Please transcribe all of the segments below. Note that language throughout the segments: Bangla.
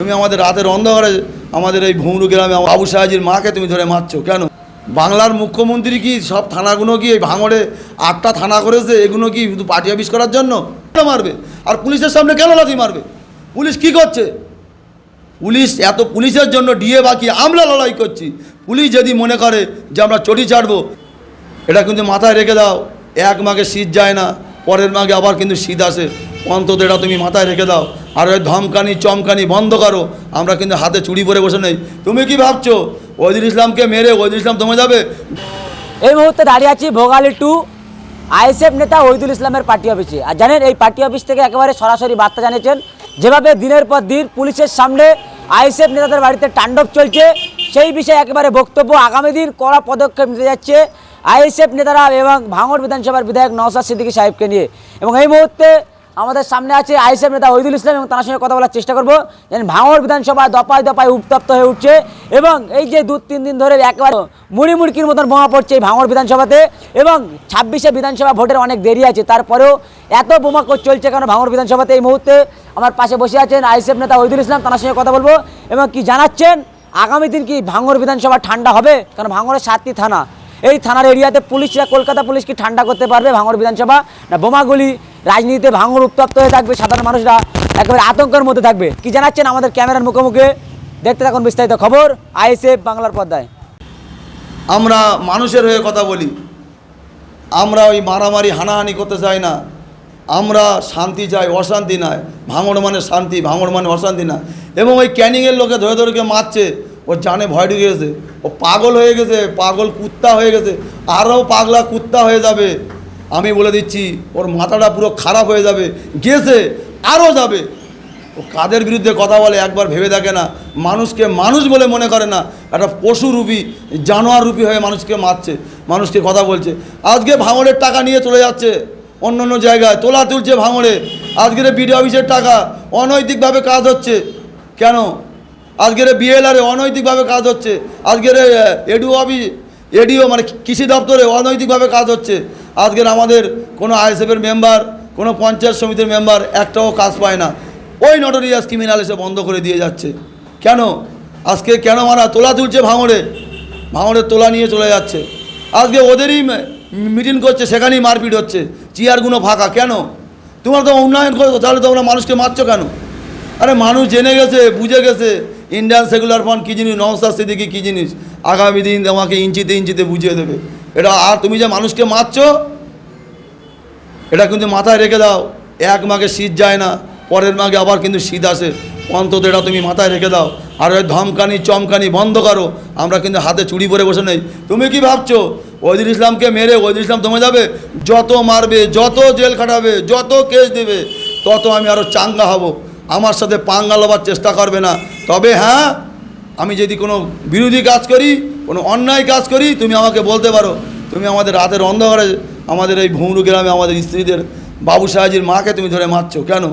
তুমি আমাদের রাতের অন্ধকারে আমাদের এই ভুমরু গ্রামে আবু সাহাজির মাকে তুমি ধরে মারছো, কেন? বাংলার মুখ্যমন্ত্রী কি সব থানাগুলো কি এই ভাঙড়ে আটটা থানা করেছে, এগুলো কি শুধু পার্টি অফিস করার জন্য? মারবে? আর পুলিশের সামনে কেন লাথি মারবে? পুলিশ কি করছে? পুলিশ এত পুলিশের জন্য ডিএ বাকি, আমরা লড়াই করছি। পুলিশ যদি মনে করে যে আমরা চটি চাটবো এটা কিন্তু মাথায় রেখে দাও। এক মাগে শীত যায় না, পরের মাগে আবার কিন্তু শীত আসে। অন্তত এটা তুমি মাথায় রেখে দাও। আর ওই ধমকানি, চমকানি বন্ধ করো। আমরা কিন্তু হাতে চুড়ি পরে বসে নেই। তুমি কি ভাবছ? ওইদুল ইসলামকে মেরে ওইদুল ইসলাম তোমায় যাবে? এই মুহূর্তে দাঁড়িয়ে আছি ভোগালী টু আইএসএফ নেতা ওহিদুল ইসলামের পার্টি অফিসে। আর জানেন, এই পার্টি অফিস থেকে একেবারে সরাসরি বার্তা জানিয়েছেন, যেভাবে দিনের পর দিন পুলিশের সামনে আইএসএফ নেতাদের বাড়িতে তাণ্ডব চলছে, সেই বিষয়ে একেবারে বক্তব্য আগামী দিন কড়া পদক্ষেপ নিতে যাচ্ছে আইএসএফ নেতারা এবং ভাঙড় বিধানসভার বিধায়ক নওসাদ সিদ্দিকী সাহেবকে নিয়ে। এবং এই মুহূর্তে আমাদের সামনে আছে আইএসএফ নেতা ওহিদুল ইসলাম এবং তার সঙ্গে কথা বলার চেষ্টা করব। যেন ভাঙড় বিধানসভা দপায় দপায় উত্তপ্ত হয়ে উঠছে এবং এই যে দু তিন দিন ধরে একেবারে মুড়ি মুড়কির মতন বোমা পড়ছে এই ভাঙড় বিধানসভাতে এবং ছাব্বিশে বিধানসভা ভোটের অনেক দেরি আছে, তারপরেও এত বোমা চলছে কেন ভাঙড় বিধানসভাতে এই মুহূর্তে? আমার পাশে বসে আছেন আইএসএফ নেতা ওহিদুল ইসলাম, তার সঙ্গে কথা বলব। এবং কি জানাচ্ছেন? আগামী দিন কি ভাঙড় বিধানসভা ঠান্ডা হবে? কারণ ভাঙড়ের সাতটি থানা। এই থানার এরিয়াতে পুলিশরা কলকাতা পুলিশ কি ঠান্ডা করতে পারবে ভাঙড় বিধানসভা? না বোমাগুলি রাজনীতিতে ভাঙড় উত্তপ্ত হয়ে থাকবে, সাধারণ মানুষরা একেবারে আতঙ্কের মধ্যে থাকবে। কি জানাচ্ছেন আমাদের ক্যামেরার মুখোমুখি? দেখতে থাকুন বিস্তারিত খবর, আইএসএফ বাংলার পর্দায়। আমরা মানুষের হয়ে কথা বলি। আমরা ওই মারামারি, হানাহানি করতে চাই না। আমরা শান্তি চাই, অশান্তি নয়। ভাঙড় মানে শান্তি, ভাঙড় মানে অশান্তি না। এবং ওই ক্যানিংয়ের লোকে ধরে ধরে মারছে। ওর জানে ভয় ঢুকে গেছে। ও পাগল হয়ে গেছে, পাগল কুত্তা হয়ে গেছে। আরও পাগলা কুত্তা হয়ে যাবে। আমি বলে দিচ্ছি, ওর মাথাটা পুরো খারাপ হয়ে যাবে। গেছে আরও যাবে। ও কাদের বিরুদ্ধে কথা বলে একবার ভেবে দেখে না। মানুষকে মানুষ বলে মনে করে না। একটা পশু রূপী, জানোয়ার রূপী হয়ে মানুষকে মারছে। মানুষকে কথা বলছে। আজকে ভাঙড়ের টাকা নিয়ে চলে যাচ্ছে অন্য অন্য জায়গায়। তোলা তুলছে ভাঙড়ে। আজকের বিডিও অফিসের টাকা। অনৈতিকভাবে কাজ হচ্ছে। কেন? আজকের বিএলআরে অনৈতিকভাবে কাজ হচ্ছে। আজকের এডিও অফিস এডিও মানে কৃষি দপ্তরে অনৈতিকভাবে কাজ হচ্ছে। আজকের আমাদের কোনো আইএসএফের মেম্বার, কোনো পঞ্চায়েত সমিতির মেম্বার একটাও কাজ পায় না। ওই নটরিয়াস ক্রিমিনাল এসে বন্ধ করে দিয়ে যাচ্ছে। কেন? আজকে কেন মারা? তোলা তুলছে ভাঙড়ে। ভাঙড়ের তোলা নিয়ে চলে যাচ্ছে। আজকে ওদেরই মিটিং করছে, সেখানেই মারপিট হচ্ছে। চেয়ারগুলো ফাঁকা। কেন? তোমরা তো উন্নয়ন করছ তাহলে তোমরা মানুষকে মারছো কেন? আরে মানুষ জেনে গেছে, বুঝে গেছে। ইন্ডিয়ান সেকুলার ফান্ড কী জিনিস? নওসাদ সিদ্দিকি কী জিনিস? আগামী দিন তোমাকে ইঞ্চিতে ইঞ্চিতে বুঝিয়ে দেবে। এটা আর তুমি যে মানুষকে মারছ, এটা কিন্তু মাথায় রেখে দাও। এক মাগে শীত যায় না, পরের মাগে আবার কিন্তু শীত আসে। অন্তত এটা তুমি মাথায় রেখে দাও। আর ওই ধমকানি, চমকানি বন্ধ করো। আমরা কিন্তু হাতে চুড়ি পরে বসে নেই। তুমি কি ভাবছ? ওইদুল ইসলামকে মেরে ওইদুল ইসলাম তোমায় যাবে? যত মারবে, যত জেল খাটাবে, যত কেস দেবে, তত আমি আরও চাঙ্গা হব। আমার সাথে পাঙ্গা লবার চেষ্টা করবে না। তবে হ্যাঁ আমি যদি কোনো বিরোধী কাজ করি, কোনো অন্যায় কাজ করি, তুমি আমাকে বলতে পারো। তুমি আমাদের রাতের অন্ধকারে, আমাদের এই ভুমরু গ্রামে আমাদের স্ত্রীদের, বাবু সাহাজির মাকে তুমি ধরে মারছো, কেন?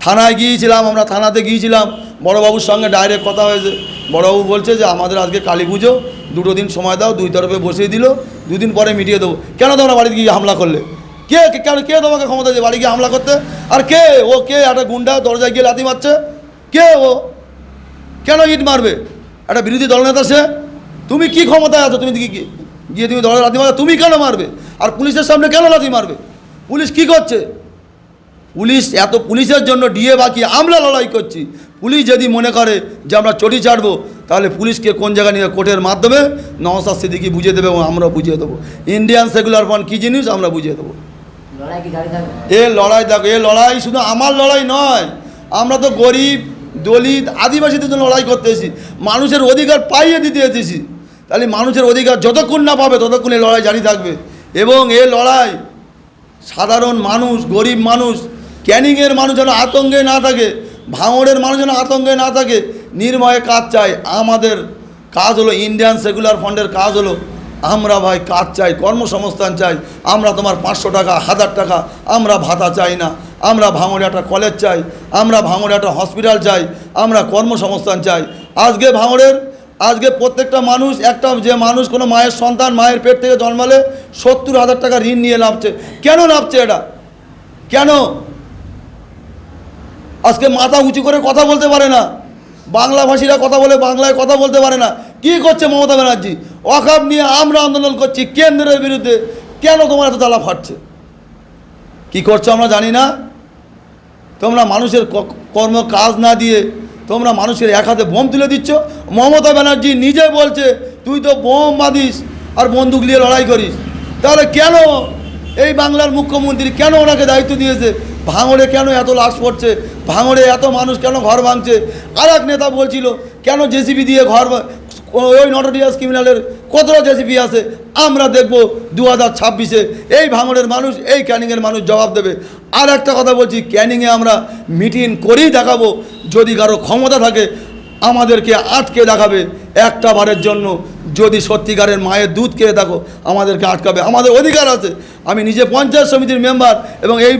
থানায় গিয়েছিলাম, আমরা থানাতে গিয়েছিলাম বড়োবাবুর সঙ্গে ডাইরেক্ট কথা হয়েছে। বড়োবাবু বলছে যে, আমাদের আজকে কালী পুজো, দুটো দিন সময় দাও, দুই তরফে বসিয়ে দিল, দুদিন পরে মিটিয়ে দেবো। কেন তোমরা বাড়িতে গিয়ে হামলা করলে? কে, কেন, কে তোমাকে ক্ষমতা দিয়ে বাড়ি গিয়ে হামলা করতে? আর কে, ও কে, একটা গুন্ডা দরজায় গিয়ে লাথি মারছে? কে ও? কেন ইট মারবে? একটা বিরোধী দলনেতা সে তুমি কি ক্ষমতায় আছো? তুমি গিয়ে তুমি দলের লাথি মারবে তুমি কেন মারবে? আর পুলিশের সামনে কেন লাথি মারবে? পুলিশ কি করছে? পুলিশ এত পুলিশের জন্য ডিএ বাকি আমরা লড়াই করছি। পুলিশ যদি মনে করে যে আমরা চটি চাটবো তাহলে পুলিশকে কোন জায়গায় নিয়ে কোর্টের মাধ্যমে নওসাদ সিদ্দিকি বুঝিয়ে দেবে এবং আমরা বুঝিয়ে দেবো। ইন্ডিয়ান সেকুলার ফান্ড কী জিনিস আমরা বুঝিয়ে দেবো। এ লড়াই দেখো এ লড়াই শুধু আমার লড়াই নয় আমরা তো গরিব। দলিত আদিবাসীদের জন্য লড়াই করতে এসেছি। মানুষের অধিকার পাইয়ে দিতে এসেছি। তাহলে মানুষের অধিকার যতক্ষণ না পাবে, ততক্ষণ এই লড়াই জারি থাকবে। এবং এ লড়াই সাধারণ মানুষ, গরিব মানুষ, ক্যানিংয়ের মানুষ যেন আতঙ্কে না থাকে, ভাঙড়ের মানুষ যেন আতঙ্কে না থাকে নির্ময়ে কাজ চাই। আমাদের কাজ হলো ইন্ডিয়ান সেকুলার ফান্ডের কাজ হলো, আমরা ভাই কাজ চাই, কর্মসংস্থান চাই। আমরা তোমার পাঁচশো টাকা, হাজার টাকা, আমরা ভাতা চাই না। আমরা ভাঙড়ে একটা কলেজ চাই, আমরা ভাঙড়ে একটা হসপিটাল চাই, আমরা কর্মসংস্থান চাই। আজকে ভাঙড়ের, আজকে প্রত্যেকটা মানুষ, একটা যে মানুষ কোনো মায়ের সন্তান মায়ের পেট থেকে জন্মালে সত্তর হাজার টাকা ঋণ নিয়ে নামছে। কেন নামছে এটা? কেন? আজকে মাথা উঁচু করে কথা বলতে পারে না। বাংলাভাষীরা কথা বলে, বাংলায় কথা বলতে পারে না। কি করছে মমতা ব্যানার্জি? অকাপ নিয়ে আমরা আন্দোলন করছি কেন্দ্রের বিরুদ্ধে। কেন তোমার এত তালা ফাটছে? কি করছ আমরা জানি না। তোমরা মানুষের কর্ম কাজ না দিয়ে তোমরা মানুষের এক হাতে বোম তুলে দিচ্ছ। মমতা ব্যানার্জি নিজে বলছে, তুই তো বোম বাঁধিস আর বন্দুক নিয়ে লড়াই করিস। তাহলে কেন এই বাংলার মুখ্যমন্ত্রী কেন ওনাকে দায়িত্ব দিয়েছে? ভাঙড়ে কেন এত লাশ পড়ছে? ভাঙড়ে এত মানুষ কেন ঘর ভাঙছে? আর এক নেতা বলছিল, কেন জেসিবি দিয়ে ঘর ওই নটোরিয়াস ক্রিমিনালের কতটা জেসিপি আছে? আমরা দেখব দু হাজার ছাব্বিশে এই ভাঙড়ের মানুষ, এই ক্যানিংয়ের মানুষ জবাব দেবে। আর একটা কথা বলছি, ক্যানিংয়ে আমরা মিটিং করেই দেখাবো। যদি কারও ক্ষমতা থাকে, আমাদেরকে আটকে দেখাবে একটা বারের জন্য। যদি সত্যিকারের মায়ের দুধ খেয়ে থাকো আমাদেরকে আটকাবে। আমাদের অধিকার আছে। আমি নিজে পঞ্চায়েত সমিতির মেম্বার এবং এই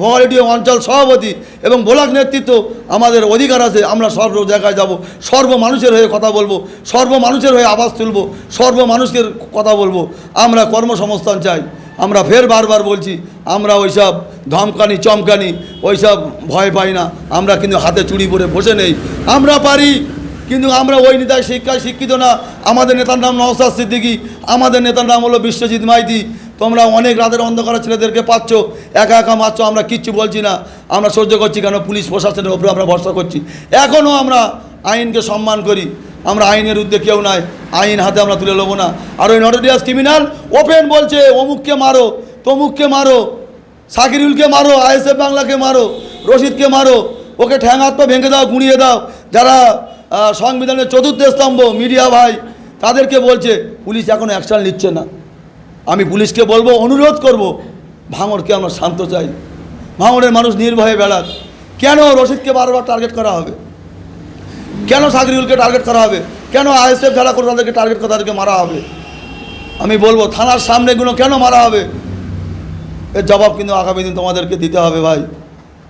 ভোগালিটিও অঞ্চল সভাপতি এবং ব্লক নেতৃত্ব, আমাদের অধিকার আছে। আমরা সর্ব জায়গায় যাব। সর্ব মানুষের হয়ে কথা বলব। সর্ব মানুষের হয়ে আওয়াজ তুলবো। সর্ব মানুষের কথা বলব। আমরা কর্মসংস্থান চাই। আমরা ফের বারবার বলছি, আমরা ওইসব ধমকানি, চমকানি, ওইসব ভয় পাই না। আমরা কিন্তু হাতে চুড়ি পরে বসে নেই। আমরা পারি, কিন্তু আমরা ওই নেতায় শিক্ষায় শিক্ষিত না। আমাদের নেতার নাম নওসাদ সিদ্দিকী, আমাদের নেতার নাম হলো বিশ্বজিৎ মাইতি। তোমরা অনেক রাতের অন্ধকার ছেলেদেরকে পাচ্ছ, একা একা মারছ, আমরা কিচ্ছু বলছি না। আমরা সহ্য করছি কেন? পুলিশ প্রশাসনের উপরে আমরা ভরসা করছি। এখনও আমরা আইনকে সম্মান করি। আমরা আইনের উদ্যোগে কেউ নাই। আইন হাতে আমরা তুলে নেব না। আর ওই নটোরিয়াস ক্রিমিনাল ওপেন বলছে, অমুককে মারো, তমুককে মারো, সাকিরুলকে মারো, আইএসএফ বাংলাকে মারো, রশিদকে মারো, ওকে ঠ্যাং ভেঙে দাও, গুঁড়িয়ে দাও। যারা সংবিধানের চতুর্থ স্তম্ভ, মিডিয়া ভাই, তাদেরকে বলছে, পুলিশ এখনও অ্যাকশন নিচ্ছে না। আমি পুলিশকে বলব, অনুরোধ করব, ভাঙড়কে আমরা শান্ত চাই। ভাঙড়ের মানুষ নির্ভয়ে বেড়াক। কেন রশিদকে বারবার টার্গেট করা হবে? কেন সাকরিউলকে টার্গেট করা হবে? কেন আইএসএফ যারা করে তাদেরকে টার্গেট করে তাদেরকে মারা হবে? আমি বলব, থানার সামনে এগুলো কেন মারা হবে? এর জবাব কিন্তু আগামী দিন তোমাদেরকে দিতে হবে ভাই।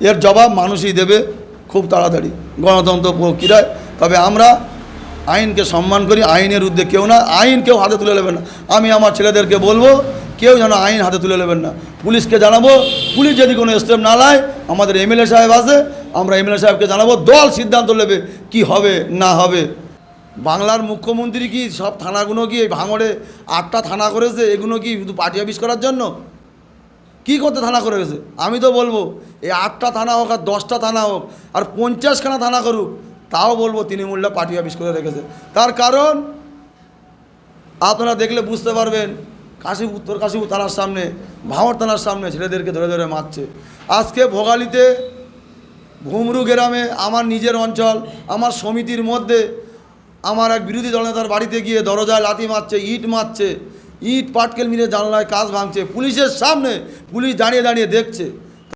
এর জবাব মানুষই দেবে খুব তাড়াতাড়ি। গণতন্ত্র প্রক্রিয়ায়। তবে আমরা আইনকে সম্মান করি, আইনের উদ্যোগ কেউ না, আইন কেউ হাতে তুলে নেবেন না। আমি আমার ছেলেদেরকে বলব, কেউ যেন আইন হাতে তুলে নেবেন না। পুলিশকে জানাব, পুলিশ যদি কোনো স্টেপ না নেয়, আমাদের এমএলএ সাহেব আছে আমরা এমএলএ সাহেবকে জানাব, দল সিদ্ধান্ত নেবে কি হবে, না হবে। বাংলার মুখ্যমন্ত্রী কি সব থানাগুলো কি এই ভাঙড়ে আটটা থানা করেছে, এগুলো কি শুধু পার্টি অফিস করার জন্য? কি করতে থানা করে গেছে? আমি তো বলব, এই আটটা থানা হোক আর দশটা থানা হোক, আর পঞ্চাশখানা থানা করুক, তাও বলব তৃণমূলটা পার্টি অফিস করে রেখেছে। তার কারণ, আপনারা দেখলে বুঝতে পারবেন, কাশি উত্তর কাশীপুর থানার সামনে, ভাঙড় থানার সামনে ছেলেদেরকে ধরে ধরে মারছে। আজকে ভোগালিতে ভুমরু গ্রামে আমার নিজের অঞ্চল, আমার সমিতির মধ্যে আমার এক বিরোধী দলনেতার বাড়িতে গিয়ে দরজায় লাথি মারছে, ইট মারছে, ইট পাটকেল মিলে জানলায় কাজ ভাঙছে, পুলিশের সামনে পুলিশ দাঁড়িয়ে দাঁড়িয়ে দেখছে।